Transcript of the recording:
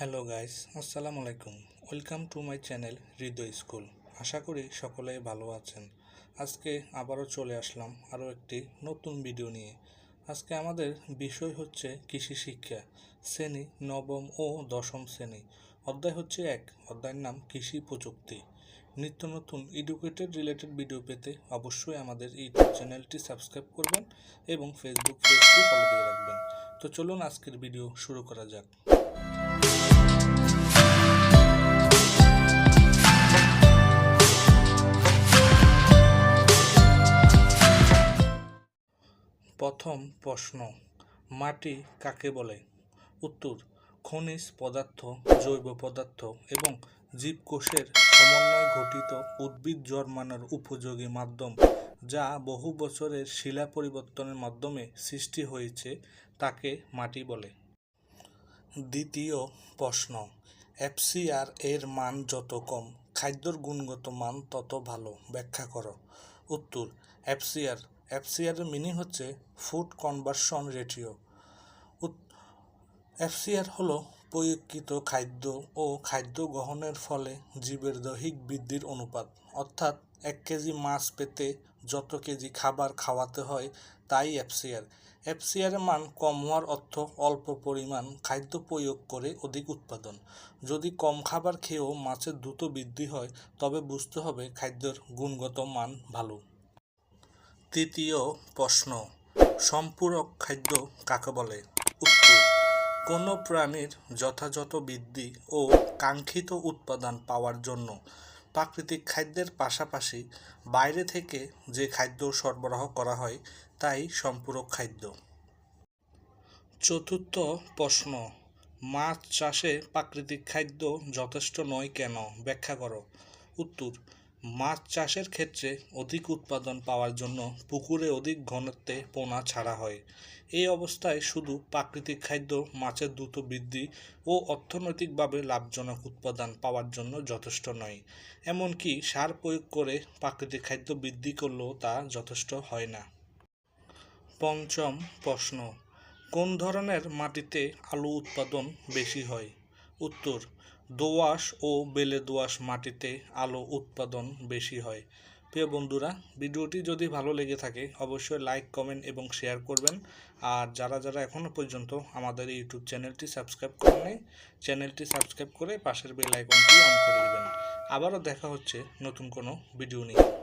Hello guys, আসসালামু আলাইকুম। Welcome to my channel Hriday school. আশা করি সকলেই ভালো আছেন। আজকে আবারও চলে আসলাম আরও একটি নতুন ভিডিও নিয়ে। আজকে আমাদের বিষয় হচ্ছে কৃষি শিক্ষা, শ্রেণি, নবম ও দশম শ্রেণি। অধ্যায় হচ্ছে এক, অধ্যায়ের নাম কৃষি প্রযুক্তি। নিত্য নতুন এডুকেটেড রিলেটেড ভিডিও পেতে অবশ্যই আমাদের ইউটিউব চ্যানেলটি সাবস্ক্রাইব করবেন এবং ফেসবুক পেজটি ফলো দিয়ে রাখবেন। তো চলুন আজকের ভিডিও শুরু করা যাক। প্রথম প্রশ্ন, মাটি কাকে বলে? উত্তর, খনিজ পদার্থ, জৈব পদার্থ এবং জীবকোষের সমন্বয়ে ঘটিত উদ্ভিদ জন্মানোর উপযোগী মাধ্যম, যা বহু বছরের শিলা পরিবর্তনের মাধ্যমে সৃষ্টি হয়েছে, তাকে মাটি বলে। দ্বিতীয় প্রশ্ন, এফসিআর এর মান যত কম, খাদ্যর গুণগত মান তত ভালো। ব্যাখ্যা করো। উত্তর, এফসিআর এফসিআর এর মিনিং হচ্ছে ফুড কনভার্সন রেটিও এফসিআর হলো প্রয়োগকৃত খাদ্য ও খাদ্য গ্রহণের ফলে জীবের দৈহিক বৃদ্ধির অনুপাত। অর্থাৎ এক কেজি মাছ পেতে যত কেজি খাবার খাওয়াতে হয় তাই এফসিআর। এফসিআর মান কম হওয়ার অর্থ অল্প পরিমাণ খাদ্য প্রয়োগ করে অধিক উৎপাদন। যদি কম খাবার খেয়েও মাছের দ্রুত বৃদ্ধি হয়, তবে বুঝতে হবে খাদ্যের গুণগত মান ভালো। তৃতীয় প্রশ্ন, সম্পূরক খাদ্য কাকে বলে? উত্তর, কোনো প্রাণীর যথাযথ বৃদ্ধি ও কাঙ্ক্ষিত উৎপাদন পাওয়ার জন্য প্রাকৃতিক খাদ্যের পাশাপাশি বাইরে থেকে যে খাদ্য সরবরাহ করা হয় তাই সম্পূরক খাদ্য। চতুর্থ প্রশ্ন, মাছ চাষে প্রাকৃতিক খাদ্য যথেষ্ট নয় কেন? ব্যাখ্যা করো। উত্তর মাছ চাষের ক্ষেত্রে অধিক উৎপাদন পাওয়ার জন্য পুকুরে অধিক ঘনত্বে পোনা ছাড়া হয়। এই অবস্থায় শুধু প্রাকৃতিক খাদ্য, মাছের দ্রুত বৃদ্ধি ও অর্থনৈতিকভাবে লাভজনক উৎপাদন পাওয়ার জন্য যথেষ্ট নয়। এমনকি সার প্রয়োগ করে প্রাকৃতিক খাদ্য বৃদ্ধি করলেও তা যথেষ্ট হয় না। পঞ্চম প্রশ্ন, কোন ধরনের মাটিতে আলু উৎপাদন বেশি হয়? উত্তর, দোআঁশ ও বেলে দোআঁশ মাটিতে আলো উৎপাদন বেশি হয়। প্রিয় বন্ধুরা, ভিডিওটি যদি ভালো লেগে থাকে, অবশ্যই লাইক, কমেন্ট এবং শেয়ার করবেন। আর যারা যারা এখনও পর্যন্ত আমাদের ইউটিউব চ্যানেলটি সাবস্ক্রাইব করেন চ্যানেলটি সাবস্ক্রাইব করে পাশের বেল আইকনটি অন করে দেবেন। আবারও দেখা হচ্ছে নতুন কোনো ভিডিও নিয়ে।